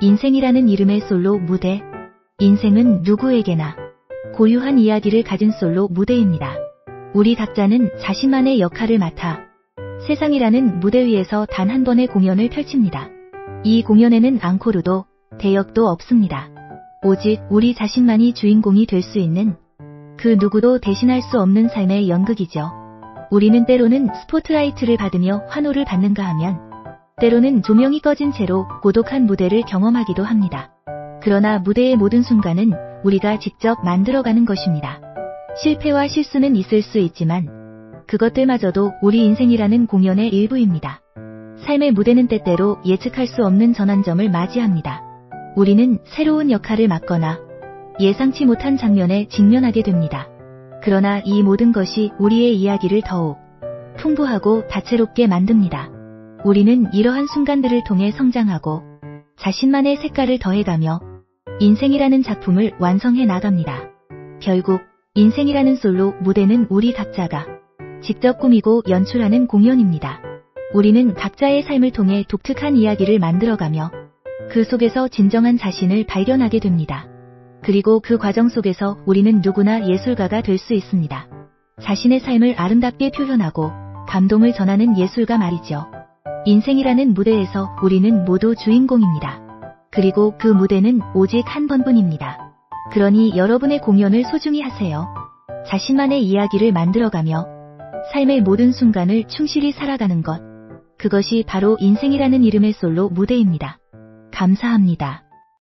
인생이라는 이름의 솔로 무대. 인생은 누구에게나 고유한 이야기를 가진 솔로 무대입니다. 우리 각자는 자신만의 역할을 맡아 세상이라는 무대 위에서 단 한 번의 공연을 펼칩니다. 이 공연에는 앙코르도 대역도 없습니다. 오직 우리 자신만이 주인공이 될 수 있는 그 누구도 대신할 수 없는 삶의 연극이죠. 우리는 때로는 스포트라이트를 받으며 환호를 받는가 하면 때로는 조명이 꺼진 채로 고독한 무대를 경험하기도 합니다. 그러나 무대의 모든 순간은 우리가 직접 만들어가는 것입니다. 실패와 실수는 있을 수 있지만 그것들마저도 우리 인생이라는 공연의 일부입니다. 삶의 무대는 때때로 예측할 수 없는 전환점을 맞이합니다. 우리는 새로운 역할을 맡거나 예상치 못한 장면에 직면하게 됩니다. 그러나 이 모든 것이 우리의 이야기를 더욱 풍부하고 다채롭게 만듭니다. 우리는 이러한 순간들을 통해 성장하고 자신만의 색깔을 더해가며 인생이라는 작품을 완성해 나갑니다. 결국 인생이라는 솔로 무대는 우리 각자가 직접 꾸미고 연출하는 공연입니다. 우리는 각자의 삶을 통해 독특한 이야기를 만들어가며 그 속에서 진정한 자신을 발견하게 됩니다. 그리고 그 과정 속에서 우리는 누구나 예술가가 될 수 있습니다. 자신의 삶을 아름답게 표현하고 감동을 전하는 예술가 말이죠. 인생이라는 무대에서 우리는 모두 주인공입니다. 그리고 그 무대는 오직 한 번뿐입니다. 그러니 여러분의 공연을 소중히 하세요. 자신만의 이야기를 만들어가며 삶의 모든 순간을 충실히 살아가는 것. 그것이 바로 인생이라는 이름의 솔로 무대입니다. 감사합니다.